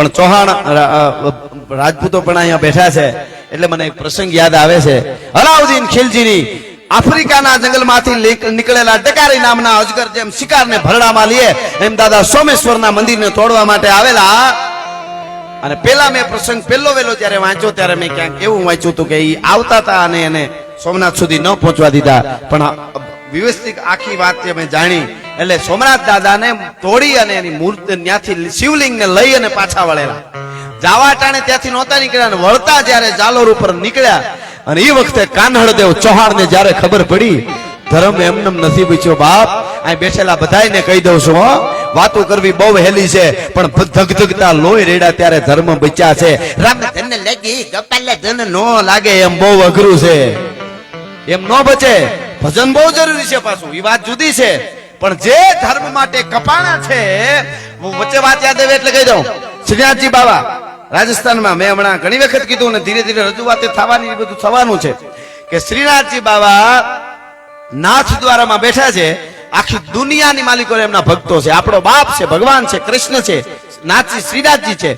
પણ ચૌહાણ રાજપૂતો પણ અહીંયા બેઠા છે. એટલે મને એક પ્રસંગ યાદ આવે છે. અલાઉદ્દીન ખિલજીની આફ્રિકાના જંગલમાંથી નીકળેલા ડકારી નામના અજગર જેમ શિકારને ભરડામાં લઈએ એમ દાદા સોમેશ્વરના મંદિરને તોડવા માટે આવેલા. અને પેલા મેં પ્રસંગ પેલો વેલો જ્યારે વાંચ્યો ત્યારે મેં ક્યાંક એવું વાંચ્યું હતું કે એ આવતા હતા અને એને સોમનાથ સુધી ન પહોંચવા દીધા. પણ વ્યવસ્થિત આખી વાત મેં જાણી એટલે સોમનાથ દાદાને તોડી અને એની મૂર્તિ ત્યાંથી શિવલિંગને લઈ અને પાછા વળેલા. જાવા ટાણે ત્યાંથી નહોતા નીકળ્યા વળતા જ્યારે જાલોર ઉપર નીકળ્યા અને એ વખતે કાન્હળદેવ ચૌહાણને જ્યારે ખબર પડી, ધર્મ એમનેમ નથી બચ્યો બાપ, અહીં બેઠેલા બધાને કહી દઉં છું, હો. વાતો કરવી બહુ હેલી છે, પણ ધગધગતા લોહી રેડા ત્યારે ધર્મ બચ્યા છે. રામ ધન લાગી કપાલે ધન નો લાગે એમ બહુ અઘરું છે. એમ નો બચે. ભજન બહુ જરૂરી છે પાછું. એ વાત જુદી છે. પણ જે ધર્મ માટે કપાણા છે, હું વચ્ચે વાત યાદ આવે એટલે કહી દઉં. શ્રીનાથજી બાબા રાજસ્થાનમાં મેં હમણાં ઘણી વખત કીધું ને ધીરે ધીરે રજૂઆત થવાની બધું થવાનું છે કે શ્રીનાથજી બાબા નાથ દ્વારામાં બેઠા છે, આખી દુનિયાની માલિકો એમના ભક્તો છે. આપણો બાપ છે, ભગવાન છે, કૃષ્ણ છે, નાથજી શ્રીનાથજી છે.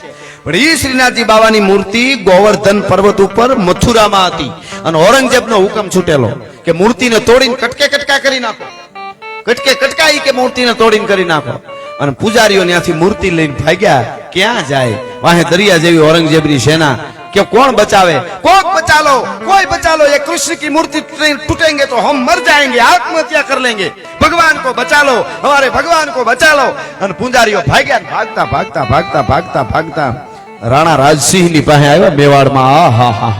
પણ એ શ્રીનાથજી બાબાની મૂર્તિ ગોવર્ધન પર્વત ઉપર મથુરામાં હતી અને ઔરંગઝેબનો હુકમ છૂટેલો કે મૂર્તિને તોડીને કટકે કટકા કરી નાખો. કટકે કટકાઈ કે મૂર્તિને તોડીને કરી નાખો. અને પૂજારીઓ ત્યાંથી મૂર્તિ લઈને ભાગ્યા, ક્યાં જાય? વાહે દરિયા જેવી ઔરંગઝેબની સેના. કે કોણ બચાવે? કોક બચાલો, કોઈ બચાલો, એ કૃષ્ણ કી મૂર્તિ તૂટેંગે તો હમ મર જાયેંગે, આત્મહત્યા કર લેંગે. ભગવાન કો બચાલો અમારે ભગવાન કો બચાલો. અને પૂજારીઓ ભાગ્યા ભાગતા ભાગતા ભાગતા ભાગતા ભાગતા. રાણા રાજસિંહની પાસે આવ્યા મેવાડમાં, આ, હા હા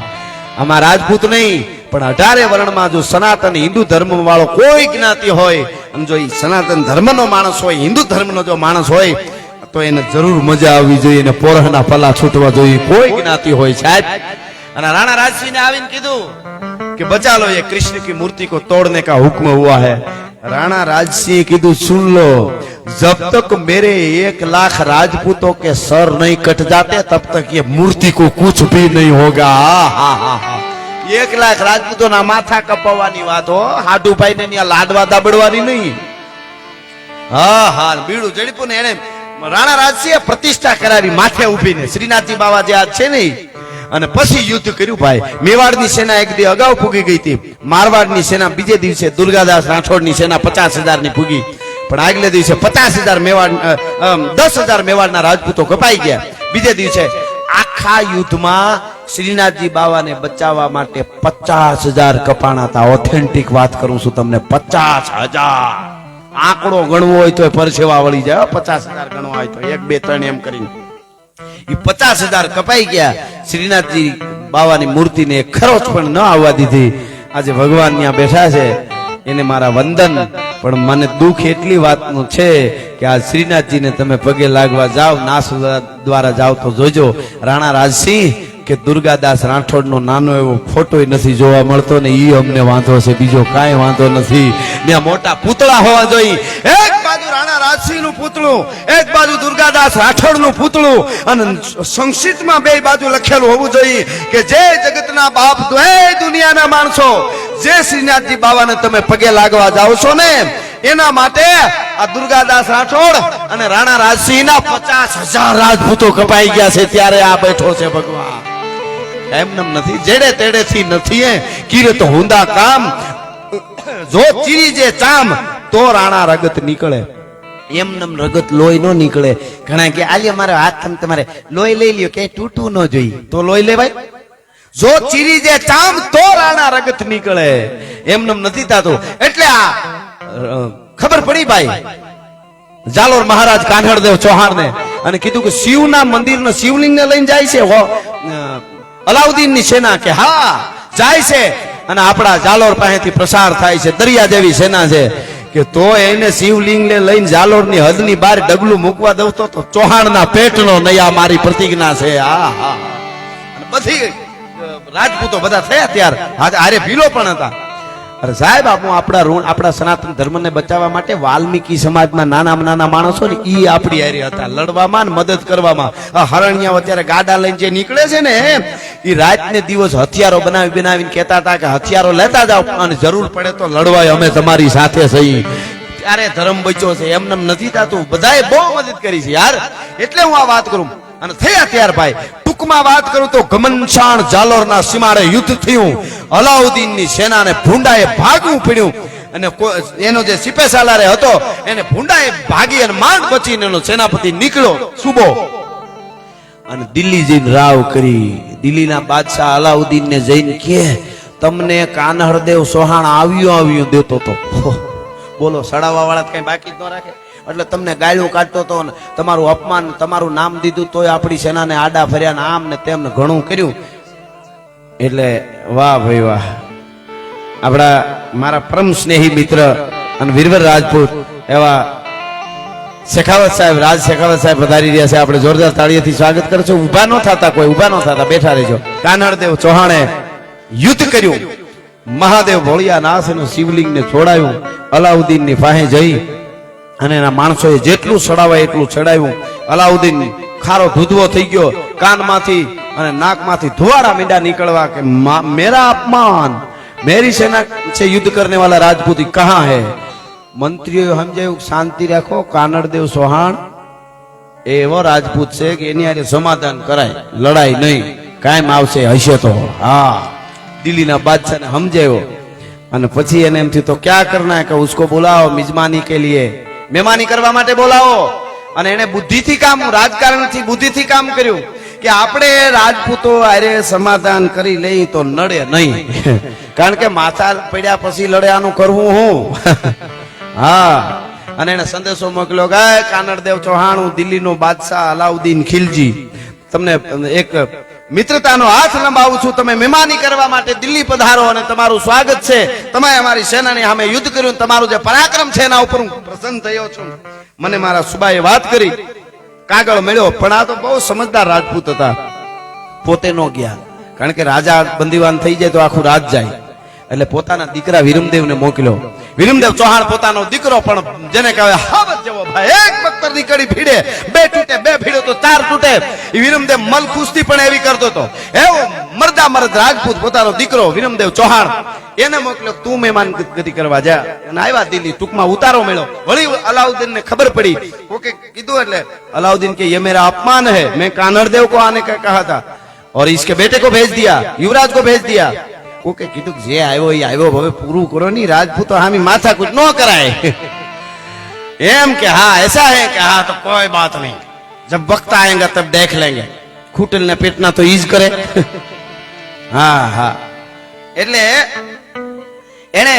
આમાં રાજપૂત નહીં, પણ અઢારે વર્ણમાં જો સનાતન હિન્દુ ધર્મ વાળો કોઈ જ્ઞાતિ હોય અને જો એ સનાતન ધર્મનો માણસ હોય હિન્દુ ધર્મનો જો માણસ હોય તો એને જરૂર મજા આવવી જોઈએ એને પોરહના પલ્લા છૂટવા જોઈએ કોઈ જ્ઞાતિ હોય સાહેબ અને રાણા રાજસિંહને આવીને કીધું कि बचा लो ये कृष्ण की मूर्ति को तोड़ने का हुक्म हुआ है राणा राजसिंह કીધું सुन लो जब तक मेरे एक लाख राजपूतों के सर नहीं कट जाते तब तक ये मूर्ति को कुछ भी नहीं होगा हा, हा, हा, हा. એક લાખ રાજપૂતોના માથા કપાવવાની વાત હો. હાડુભાઈ ને લાડવા દાબડવાની નહીં. હા હા, બીડું જડીપું ને એને રાણા રાજસિંહે પ્રતિષ્ઠા કરાવી, માથે ઉભીને શ્રીનાથજી બાવા જે આ છે ને અને પછી યુદ્ધ કર્યું ભાઈ. મેવાડની સેના એક દી અગાઉ ફૂગી ગઈ હતી. મારવાડની સેના બીજે દિવસે, દુર્ગાદાસ રાઠોડની સેના પચાસની ફૂગી. પણ આગલે દિવસે પચાસ હજાર મેવાડ દસ હજાર મેવાડના રાજપૂતો કપાઈ ગયા. બીજે દિવસે આખા યુદ્ધમાં શ્રીનાથજી બાવાને બચાવવા માટે પચાસ હજાર કપાણા હતા. ઓથેન્ટિક વાત કરું છું તમને, પચાસ હજાર. આંકડો ગણવો હોય તો પરસેવા વળી જાય. પચાસ હજાર ગણવા હોય તો એક, બે, ત્રણ એમ કરીને. એ પચાસ હજાર કપાઈ ગયા. શ્રીનાથજી બાવાની મૂર્તિને ખરોચ પણ ન આવવા દીધી. આજે ભગવાન ત્યાં બેઠા છે. એને મારા વંદન, પણ મને દુઃખ એટલી વાતનું છે કે આ શ્રીનાથજીને તમે પગે લાગવા જાઓ, નાસ દ્વારા જાઓ તો જોજો. રાણા રાજસિંહ કે દુર્ગાદાસ રાઠોડનો નાનો એવો ફોટો નથી જોવા મળતો ને ઈ અમને વાંધો છે, બીજો કાંઈ વાંધો નથી. ત્યાં મોટા પૂતળા હોવા જોઈએ. એક બાજુ રાણા રાજસિંહનું પૂતળું, એક બાજુ દુર્ગાદાસ રાઠોડનું પૂતળું અને સંક્ષિપ્તમાં બે બાજુ લખેલું હોવું જોઈએ કે જે જગતના બાપ દ્વે દુનિયાના માણસો, જે શ્રીનાથજી બાબાને તમે પગે લાગવા જાઓ છો ને એના માટે આ દુર્ગાદાસ રાઠોડ અને રાણા રાજસિંહના પચાસ હજાર રાજપૂતો કપાઈ ગયા છે ત્યારે આ બેઠો છે ભગવાન. એમનેમ નથી, જેડે તેડે થી નથી હે કીરે તો હુંદા કામ, જો ચીરી જે ચામ, તો રાણા રગત નીકળે. એમનેમ રગત લોહી નો નીકળે. ઘણા કે, આલ્યો, મારો હાથ થમ તમારે લોહી લઈ લ્યો કે તૂટવું ન જોઈ તો લોહી લેવાય? જો ચીરી જે ચામ, તો રાણા રગત નીકળે. એમનેમ નથી થતું. એટલે આ ખબર પડી ભાઈ? જાલોર મહારાજ કાન્હળદેવ ચૌહાણ ને અને કીધું કે શિવના મંદિરના શિવલિંગ ને લઈને જાય છે અલાઉદ્દીનની સેના કે, હા, જાય છે. અને આપણા જાલોર પાસેથી પ્રસાર થાય છે દરિયા જેવી સેના છે. કે તો એને શિવલિંગ ને લઈને જાલોરની હદની બહાર ડગલું મૂકવા દઉં તો તો ચૌહાણના પેટનો નયા મારી પ્રતિજ્ઞા છે. આ હા બધી રાજપૂતો બધા થયા ત્યાર. હારે ભીલો પણ હતા. અરે સાહેબ આપણું આપણા ઋણ, આપણા સનાતન ધર્મને બચાવવા માટે વાલ્મીકી સમાજના નાના નાના માણસો ને ઈ આપણી હારી હતા. લડવામાં ને મદદ કરવામાં. આ હરણિયા અત્યારે ગાડા લઈને જે નીકળે છે ને એ રાત ને દિવસ હથિયારો બનાવી બનાવીને કહેતા હતા કે હથિયારો લેતા જાઓ, અને જરૂર પડે તો લડવાય, અમે તમારી સાથે સહી ત્યારે ધર્મ બચ્યો છે, એમને નથી થતું. બધાએ બહુ મદદ કરી છે, યાર. એટલે હું આ વાત કરું. અને થયા ત્યાર ભાઈ ટૂંકમાં વાત કરું તો ગમનશાણ જાલોરના સીમાડે યુદ્ધ થયું. અલાઉદ્દીનની સેનાને ભૂંડાએ ભાગવું પડ્યું. અને એનો જે સિપે હતો, એને ભૂંડાએ ભાગી અને માંડ બચીને એનો સેનાપતિ નીકળ્યો, સુબો. અને દિલ્હી જઈને રાવ કરી. દિલ્હીના બાદશાહ અલાઉદ્દીન ને જઈને કે તમને કાનહરદેવ સોહાણ આવ્યો આવ્યો દેતો તો. બોલો સડાવવા વાળા કઈ બાકી ન રાખે? એટલે તમને ગાળ્યું કાઢતો તો ને તમારું અપમાન, તમારું નામ દીધું તોય આપણી સેનાને આડા ફર્યા ને આમ ને તેમને ઘણું કર્યું. એટલે વાહ ભાઈ વાહ. આપણા મારા પરમ સ્નેહી મિત્ર અને વીરવર રાજપૂત એવા શેખાવત સાહેબ, રાજ શેખાવત સાહેબ પધારી રહ્યા છે. આપણે જોરદાર તાળીઓથી સ્વાગત કરશું ઊભા ન થતા કોઈ, ઊભા ન થતા. બેઠા રહેજો. કાનડદેવ ચૌહાણે યુદ્ધ કર્યું. મહાદેવ ભોળિયાનાથનું શિવલિંગને છોડાયું. અલાઉદ્દીનની પાસે જઈ અને એના માણસોએ જેટલું ચડાવાય એટલું ચડાવ્યું. અલાઉદ્દીન ખારો ધૂધવો થઈ ગયો. કાનમાંથી અને નાકમાંથી ધુવારા મીંડા નીકળવા કે મેરા અપમાન. મેરી સેના છે યુદ્ધ કરને વાળા રાજપૂતી કહા હે? મંત્રીઓ સમજાયું, શાંતિ રાખો કાનડદેવ સોહાણ. એવો રાજપૂત છે કે એની આરે સમાધાન કરાય. લડાઈ નહીં. કાયમ આવશે હશે તો. હા. દિલ્હીના બાદશાહને સમજાયો. અને પછી એને એમથી તો ક્યાં કરના કે ઉસકો બોલાવો, મિજમાની કે લીએ મહેમાની કરવા માટે બોલાવો. અને એને બુદ્ધિથી કામ રાજકારણથી બુદ્ધિથી કામ કર્યું કે આપણે રાજપૂતો અરે સમાધાન કરી લઈ તો નડે નહીં. કારણ કે માથા પડ્યા પછી લડે આનું કરવું હું? હા. અને એને સંદેશો મોકલ્યો કે "એ કાનડદેવ ચૌહાણ દિલ્હીનો બાદશાહ અલાઉદ્દીન ખિલજી. તમને એક મિત્રતાનો હાથ લંબાવું છું. તમે મહેમાની કરવા માટે દિલ્હી પધારો અને તમારું સ્વાગત છે. તમે અમારી સેનાની સામે યુદ્ધ કર્યું તમારું જે પરાક્રમ છે એના ઉપર હું પ્રસન્ન થયો છું. મને મારા સુબાએ વાત કરી. કાગળ મળ્યો, પણ આ તો બહુ સમજદાર રાજપૂત હતા. પોતે નો ગયા. કારણ કે રાજા બંદીવાન થઈ જાય તો આખું રાજ જાય. એટલે પોતાના દીકરા વિરમદેવને મોકલ્યો. વિરમદેવ ચૌહાણ પોતાનો દીકરો પણ જેને કહેવાય હાવત જેવો ભાઈ એક પત્તર ની કડી ભીડે બે તૂટે બે ભીડે તો ચાર તૂટે એ વિરમદેવ મલ કુસ્તી પણ એવી કરતો હતો એવો મરદા મરદ રાજપૂત પોતાનો દીકરો વિરમદેવ ચૌહાણ એને મોકલ્યો તું મહેમાન ગતિ કરવા જા અને આવ્યા દિલ્હી ટૂંકમાં ઉતારો મળ્યો વળી અલાઉદ્દીન ને ખબર પડી ઓકે કીધું એટલે અલાઉદ્દીન કે ये मेरा अपमान है मैं कानड़देव को आने का कहा था और इसके बेटे को भेज दिया युवराज को भेज दिया કોકે કીધું જે આવ્યો એ આવ્યો, હવે પૂરું કરો નહીં, રાજપૂતો હામી માથા કુછ ન કરાય. એમ કે હા, એસા હે કે હા, તો કોઈ બાત નહીં. જબ વક્ત આયેગા, તબ દેખ લેંગે. ખૂટલ ને પેટના તો ઈજ કરે. હા હા. એટલે એને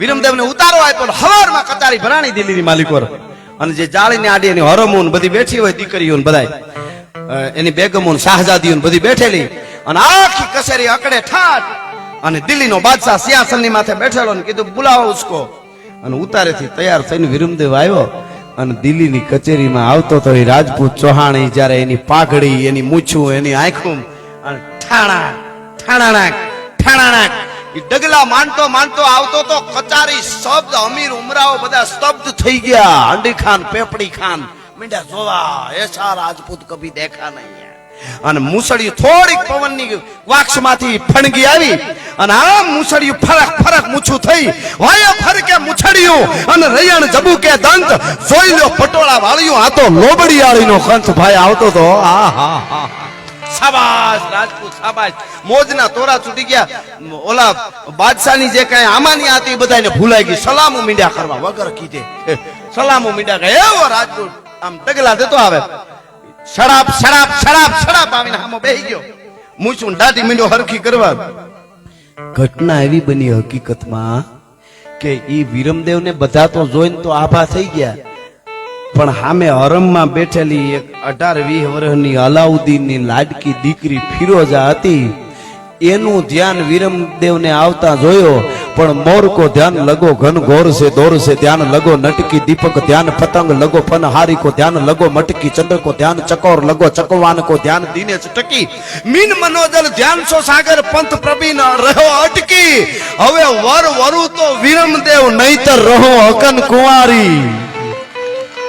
વિરમદેવને ઉતારો આપ્યો હવારમાં કતારી ભરાણી દિલ્હીની માલિકોર અને જે જાળી ને આડી એની હરમોન બધી બેઠી હોય દીકરીઓ બધાય એની બેગમોન શાહજાદીઓ બધી બેઠેલી. અને આખી કસેરી અકડે ઠાઠ અને દિલ્હીનો બાદશાહ સિંહાસનની માથે બેઠેલો ને કીધું, બોલાવો ઉસકો અને ઉતારેથી તૈયાર થઈને વિરમદેવ આવ્યો અને દિલ્હીની કચેરીમાં આવતો તો એ રાજપૂત ચૌહાણ જ્યારે એની પાઘડી, એની મૂછું, એની આંખું, અને ઠાણા ઠાણાણાક ઠાણાણાક એ ડગલા માંડતો માંડતો આવતો તો કચારી શબ્દ, અમીર ઉમરાઓ બધા સ્તબ્ધ થઈ ગયા અંડી ખાન પેપડી ખાન મીંડા જોવા, એસા રાજપૂત કભી દેખા નહીં. અને મુસળિયું થોડીક પવનની વાક્ષમાંથી ફણગી આવી અને આ મુસળિયું ફરક ફરક મૂછું થઈ. વાયો ફરકે મુછડિયું અને રૈયણ જબુ કે દંત. જોઈ લ્યો પટોળા વાળ્યું આ તો લોબડિયાળીનો કંથ ભાઈ આવતો તો. આ, હા હા. શાબાશ, રાજપૂત, શાબાશ. મોજના તોરા છૂટી ગયા. ઓલા બાદશાહની જે કઈ આમાની હતી બધાને ભૂલાઈ ગઈ. સલામો મીંડ્યા કરવા વગર કીધે. સલામો મીંડ્યા કહે એવો રાજપૂત આમ ડગલા દેતો આવે. શરાબ શરાબ શરાબ શરાબ આવીને હામો બેહી ગયો. મૂછું દાઢી મીંડો હરખી કરવા. ઘટના એવી બની હકીકતમાં કે ઈ વિરમદેવને બધા તો જોઈને તો આભા થઈ ગયા. પણ સામે હરમમાં બેઠેલી એક અઢાર વીસ વર્ષની અલાઉદ્દીનની લાડકી દીકરી ફિરોજા હતી. એનું ધ્યાન વિરમદેવને આવતા જોયો. પણ મોર કો ધ્યાન લગો, ઘન ઘોર સે, દોર સે ધ્યાન લગો, નટકી દીપક ધ્યાન, પતંગ લગો ફન હારી કો ધ્યાન લગો, મટકી ચંદ્ર કો ધ્યાન, ચકોર લગો, ચકવાન કો ધ્યાન દીને ટકી. મીન મનોજલ ધ્યાન સો સાગર, પંથ પ્રબીન રહ્યો અટકી. હવે વર વરુ તો વિરમદેવ નહીતર રહો હકન કુંવારી.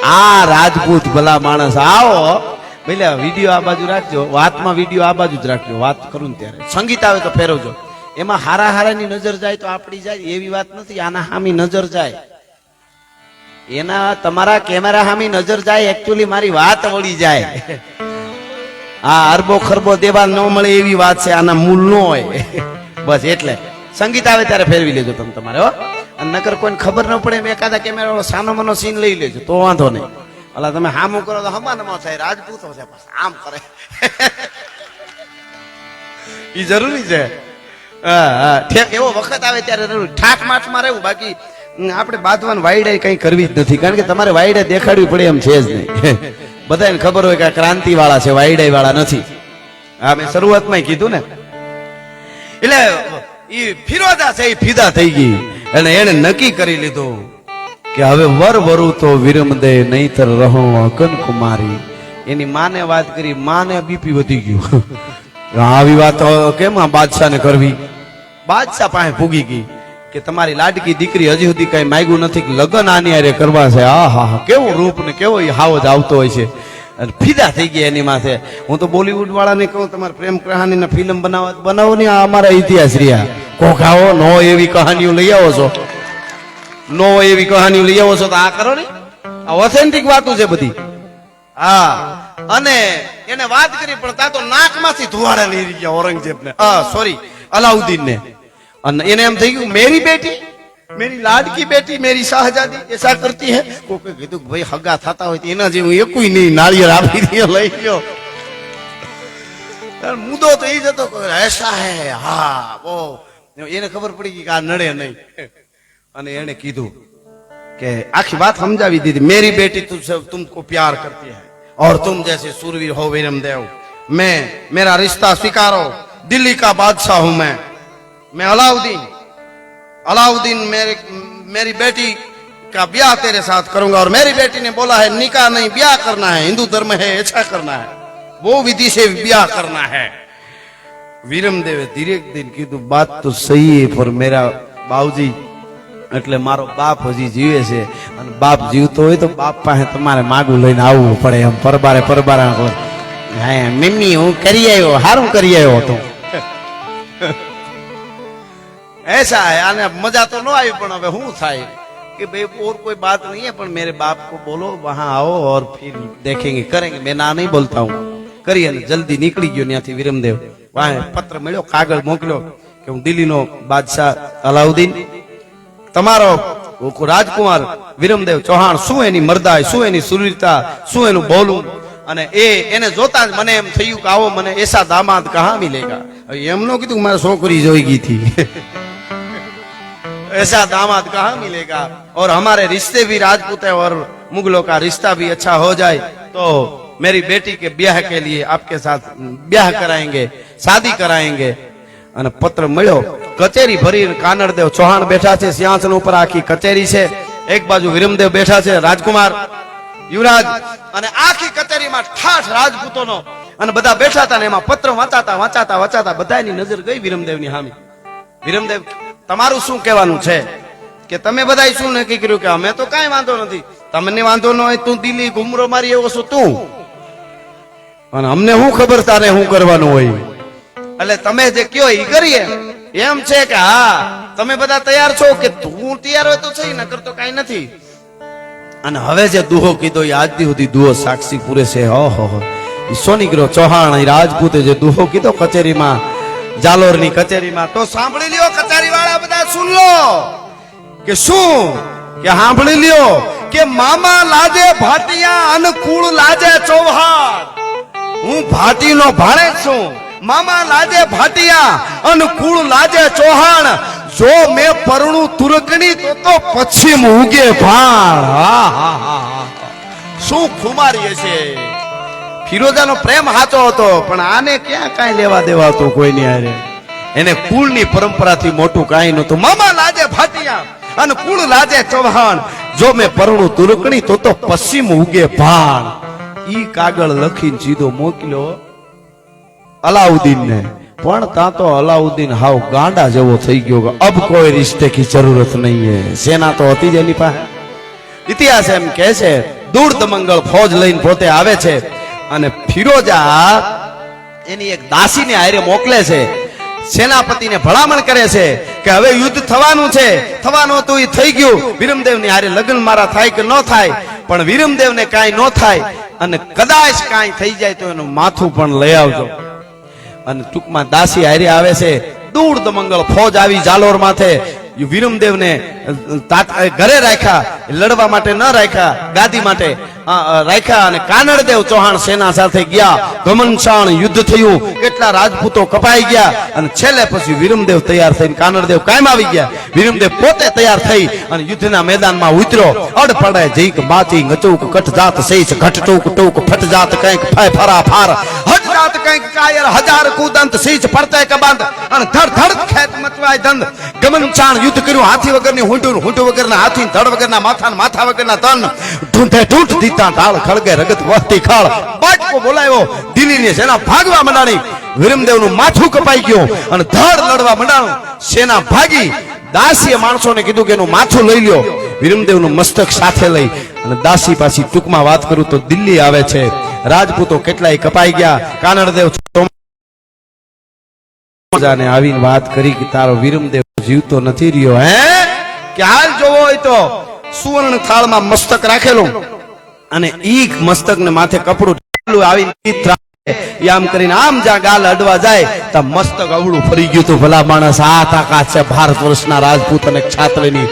આ રાજપૂત ભલા માણસ, આવો. ભલે વીડિયો આ બાજુ રાખજો, વાતમાં વીડિયો આ બાજુ જ રાખજો, વાત કરું ત્યારે. સંગીત આવે તો ફેરવજો. એમાં હારા હારાની નજર જાય તો આપણી જાય, એવી વાત નથી, આના હામી નજર જાય. એના તમારા કેમેરા હામી નજર જાય એકચ્યુઅલી મારી વાત વળી જાય. આ અરબો ખરબો દેવા ન મળે એવી વાત છે, આના મૂળ ન હોય. બસ એટલે. સંગીત આવે ત્યારે ફેરવી લેજો તમે તમારે, હો. અને નકર કોઈને ખબર ન પડે, એમ એકાદા કેમેરા વાળો સાનો મનો સીન લઈ લેજો, તો વાંધો નહીં. અલા, તમે હામું કરો તો હમાનમાં થાય, રાજપૂતો છે આમ કરે. એ જરૂરી છે. એવો વખત આવે ત્યારે ઠાક માઠમાં રહેવું. બાકી આપણે બાંધવાનું વાયડે કઈ કરવી જ નથી. કારણ કે તમારે વાયડે દેખાડવી પડે એમ છે જ નહીં. બધાને ખબર હોય કે આ ક્રાંતિ વાળા છે વાયડે વાળા નથી. હા, મેં શરૂઆતમાં કીધું ને. એટલે એ ફિરોદા છે એ ફિદા થઈ ગઈ. અને એને નક્કી કરી લીધું કે હવે વર વરુ તો વિરમ દે, નહીતર રહો અકન કુમારી એની માને વાત કરી, માને બીપી વધી ગયું. આવી વાત કેમ આ બાદશાહને કરવી? બાદશાહ પાસે ભૂગી ગઈ કે તમારી લાડકી દીકરી હજી સુધી કઈ માંગ્યું નથી લગ્ન આની અરે કરવા છે. આ હા હા કેવું રૂપ ને કેવો હાવ હાવજ આવતો હોય છે. અને ફીદા થઈ ગયા એની માથે. હું તો બોલીવુડ વાળાને કહું, તમારે પ્રેમ કહાની ફિલ્મ બનાવો બનાવો ને, આ અમારા ઇતિહાસ રહ્યા. કોખાઓ નો એવી કહાનીઓ લઈ આવો છો. નો એવી કહાનીઓ લઈ આવો છો તો આ કરો ને. આ ઓથેન્ટિક વાતો છે બધી. હા. અને એને વાત કરી, પણ તા તો નાકમાંથી ધુવાડા લઈ ગયા ઔરંગઝેબ ને સોરી અલાઉદ્દીન ને અને એને એમ થઈ ગયું મેરી બેટી મેરી લાડકી બેટી મેરી શાહજાદી એસા કરતી હે કોકે કીધું કે ભાઈ હગા થતા હોય તો એના જેવું એકુય નહીં નાળિયેર આપી દે લઈ ગયો તાર મુદ્દો તો એ જ હતો કે એસા હે હા ઓ એને ખબર પડી ગઈ કે આ નડે નહીં અને એને કીધું कि आखिर बात समझावी दीदी मेरी बेटी तुझसे तुमको प्यार करती है और तुम जैसे सूरवीर हो वीरम देव मैं मेरा रिश्ता स्वीकारो दिल्ली का बादशाह हूं मैं मैं अलाउद्दीन अलाउद्दीन मेरे मेरी बेटी का ब्याह तेरे साथ करूंगा और मेरी बेटी ने बोला है निकाह नहीं ब्याह करना है हिंदू धर्म है ऐसा करना है वो विधि से ब्याह करना है વીરમ દેવે ધીરે દિન કીધું બાત તો સહી હે પર મેરા બાવજી એટલે મારો બાપ હજી જીવે છે અને બાપ જીવતો હોય તો બાપ પાસે તમારે માગું લઈને આવવું પડે એમ પરબારે પરબારે હા મમ્મી હું કરી આવ્યો હારું કરી આવ્યો હતો ऐसा है आने मजा तो न आई પણ હવે શું થાય कि भाई और कोई बात नहीं है પણ मेरे बाप को बोलो वहां आओ और फिर देखेंगे करेंगे मैं ना नहीं बोलता हूँ કરી અને જલ્દી નીકળી ગયો ત્યાંથી વિરમદેવ વાહે પત્ર મળ્યો કાગળ મોકલ્યો કે હું દિલ્હીનો બાદશાહ અલાઉદ્દીન તમારો રાજકુમાર વિરમદેવ ચૌહાણ શું એની મરદાઈ શું એની સુરવીરતા શું એનું બોલું અને એ એને જોતા જ મને એમ થયું કે આવો મને એસા દામાદ કહા મિલેગા હવે એમ નો કીધું કે મારે છોકરી જોઈ ગઈ થી ऐसा दामाद कहाँ मिलेगा और हमारे रिश्ते भी राजपूत है और मुगलों का रिश्ता भी अच्छा हो जाए तो मेरी बेटी के ब्याह के लिए आपके साथ ब्याह कराएंगे शादी कराएंगे અને પત્ર મળ્યો કચેરી ભરી કાનડદેવ ચૌહાણ બેઠા છે સિંહાસન ઉપર આખી કચેરી છે એક બાજુ વિરમદેવ બેઠા છે રાજકુમાર યુવરાજ અને આખી કચેરીમાં ઠાઠ રાજપૂતોનો અને બધા બેઠા હતા ને એમાં પત્ર વાંચાતા વાંચાતા વાંચાતા બધાની નજર ગઈ વિરમદેવની સામે વિરમદેવ તમારું શું કહેવાનું છે? કે તમે બધા શું નક્કી કર્યું કે અમે તો કાંઈ વાંધો નથી. તમને વાંધો ન હોય તું દિલ્હી ઘુમરો મારી એવો છું તું. અને અમને શું ખબર તારે શું કરવાનું હોય? એટલે તમે જે કયો એ કરીએ. એમ છે કે હા, તમે બધા તૈયાર છો કે તું તૈયાર હોય તો છે નકર તો કાંઈ નથી. અને હવે જે દુહો કીધો એ આજ સુધી દુહો સાક્ષી પૂરે છે. હો હો ઈ સોનીગ્રો ચૌહાણ રાજપૂતે જે દુહો કીધો કચેરીમાં જાલોરની કચેરીમાં. તો સાંભળી લ્યો કચેરી વાળા બધા, સુન લો. કે શું? કે સાંભળી લ્યો કે મામા લાજે ભાટિયા અનુકૂળ લાજે ચૌહાણ. હું ભાટીનો ભાણે છું. મામા લાજે ભાટિયા અનુકૂળ લાજે ચૌહાણ. જો મેં પરણું તુરકણી તો તો પશ્ચિમ ઉગે ભાણ. હા હા હા શું ખુમારી છે ફિરોજાનો પ્રેમ સાચો હતો, પણ આને ક્યાં કાંઈ લેવા દેવા હતું કોઈની હારે? એને કુળની પરંપરાથી મોટું કાંઈ નહોતું. મામા લાજે ભાટિયા અને કુળ લાજે ચૌહાણ. જો મેં પરણું તુરકણી, તો તો પશ્ચિમ ઉગે ભાણ ઈ કાગળ લખીને સીધો મોકલ્યો અલાઉદ્દીન ને પણ ત્યાં તો અલાઉદ્દીન હાવ ગાંડા જેવો થઈ ગયો અબ કોઈ રિશ્તે કી જરૂરત નહીં હે. સેના તો હતી જ એની પાસે. ઇતિહાસ એમ કહે છે દૂર દમંગળ ફોજ લઈને પોતે આવે છે. અને ફિરોજા એની એક દાસીને હારે મોકલે છે. સેનાપતિને ભલામણ કરે છે કે હવે યુદ્ધ થવાનું છે. થવાનું હતું એ થઈ ગયું. વિરમદેવની હારે લગ્ન મારા થાય કે ન થાય? પણ વિરમદેવને કાંઈ ન થાય અને કદાચ કાંઈ થઈ જાય તો એનું માથું પણ લઈ આવજો. અને ટૂંકમાં દાસી હારી આવે છે. દૂર દમંગળ ફોજ આવી જાલોર માથે. વિરમદેવને ઘરે રાખ્યા લડવા માટે ન રાખ્યા, ગાદી માટે રાખ્યા અને કાનડદેવ ચૌહાણ સેના સાથે ગયા. ગમનશાણ યુદ્ધ થયું. કેટલા રાજપૂતો કપાઈ ગયા. અને છેલ્લે પછી વિરમદેવ તૈયાર થઈને કાનડદેવ કાયમ આવી ગયા. વિરમદેવ પોતે તૈયાર થઈ અને યુદ્ધના મેદાનમાં ઉતર્યો. અડ પડે બાતી ગચુક કઠ જાત સૈસ ઘટ ટૂક ટૂક ફટ જાત કંઈક ફાય ફરા ફાર હટ જાત કંઈક કાયર, હજાર કુદંત સીચ પડતે કબંધ. અને ધડ ધડ, ખેત મચવાય ધંધ. ગમન ચાણ યુદ્ધ કર્યું, હાથી વગરની હુંટું હુંટું વગરના હાથી, ધડ વગરના માથા માથા વગરના તન. ઢૂંઢે ઢૂંઢ દીતા ઢાળ, ખળગે, રગત વહતી ખાળ. બાટકો બોલાયો, દિલ્હીની સેના ભાગવા મંડાણી. વિરમદેવનું માથું કપાઈ ગયું અને ધડ લડવા મંડાણું. સેના ભાગી દાસીએ માણસોને કીધું કે એનું માથું લઈ લ્યો. વિરમદેવનું મસ્તક સાથે લઈ. અને દાસી પાછી ટૂંકમાં વાત કરું તો દિલ્હી આવે છે. રાજપૂતો કેટલાય કપાઈ ગયા. કાનડદેવ જાને આવીને વાત કરી કે તારો વિરમદેવ જીવતો નથી રહ્યો, હે? કે હાલ જોવો હોય તો સુવર્ણ થાળમાં મસ્તક રાખેલું. અને ઈ મસ્તકને માથે કપડું આવીને આમ કરીને આમ જ્યાં ગાલ અડવા જાય તો મસ્તક અવળું ફરી ગયું તું ભલા માણસ. આ તાકાત છે ભારત વર્ષના રાજપૂત અને છાત્રની